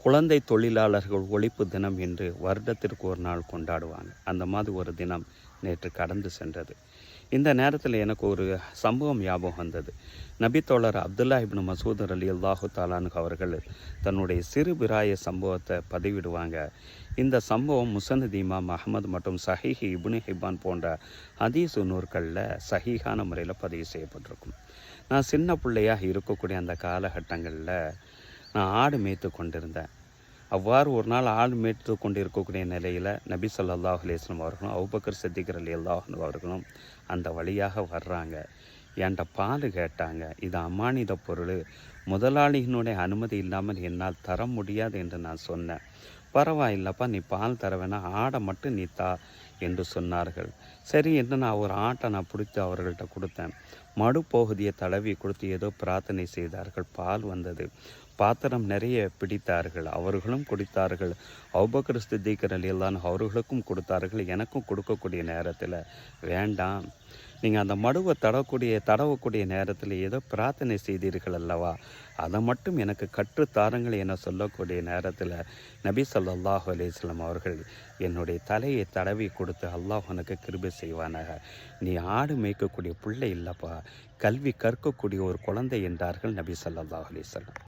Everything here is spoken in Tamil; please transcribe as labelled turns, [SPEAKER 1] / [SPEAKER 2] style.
[SPEAKER 1] குழந்தை தொழிலாளர்கள் ஒழிப்பு தினம் என்று வருடத்திற்கு ஒரு நாள் கொண்டாடுவாங்க அந்த மாதிரி ஒரு தினம் நேற்று கடந்து சென்றது. இந்த நேரத்தில் எனக்கு ஒரு சம்பவம் ஞாபகம் வந்தது. நபித்தோழர் அப்துல்லா இப்னு மசூத் அலி அல்லாஹு தாலானு அவர்கள் தன்னுடைய சிறு பிராய சம்பவத்தை பதிவிடுவாங்க. இந்த சம்பவம் முசனத் இமாம் அஹமது மற்றும் சஹீஹ் இப்னு ஹிபான் போன்ற ஹதீசு நூற்களில் சஹீஹான முறையில் பதிவு செய்யப்பட்டிருக்கும். நான் சின்ன பிள்ளையாக இருக்கக்கூடிய அந்த காலகட்டங்களில் நான் ஆடு மேய்த்து கொண்டிருந்தேன். அவ்வாறு ஒரு நாள் ஆடு மேய்த்து கொண்டு இருக்கக்கூடிய நிலையில் நபி சொல்லாஹ் அலைஹி அவர்களும் அவுபக்கர் சித்திகர் அலி அல்லாஹன் அவர்களும் அந்த வழியாக வர்றாங்க. என்கிட்ட பால் கேட்டாங்க. இது அமானித பொருள். முதலாளியினுடைய அனுமதி இல்லாமல் என்னால் தர முடியாது என்று நான் சொன்னேன். பரவாயில்லப்பா நீ பால் தர வேணாம் ஆடை மட்டும் நீ தா என்று சொன்னார்கள். சரி என்று நான் ஒரு ஆட்டை நான் பிடித்து அவர்கள்ட்ட கொடுத்தேன். மடு பகுதியை தடவி கொடுத்து ஏதோ பிரார்த்தனை செய்தார்கள். பால் வந்தது. பாத்திரம் நிறைய பிடித்தார்கள். அவர்களும் குடித்தார்கள். அவுபக்கர் சித்திகர் அலியல்லான் அவர்களுக்கும் கொடுத்தார்கள். எனக்கும் கொடுக்கக்கூடிய நேரத்தில். வேண்டாம். நீங்கள் அந்த மடுவை தடக்கூடிய தடவக்கூடிய நேரத்தில் ஏதோ பிரார்த்தனை செய்தீர்கள் அல்லவா? அதை மட்டும் எனக்கு கற்றுத்தாருங்கள் என சொல்லக்கூடிய நேரத்தில் நபி சொல்லாஹு அலிஸ்லாம் அவர்கள் என்னுடைய தலையை தடவி கொடுத்து அல்லாஹ் உனக்கு கிருபை செய்வானாக. நீ ஆடு மேய்க்கக்கூடிய பிள்ளை இல்லைப்பா. கல்வி கற்கக்கூடிய ஒரு குழந்தை என்றார்கள் நபி சொல்லாஹ் அலிஸ்லாம்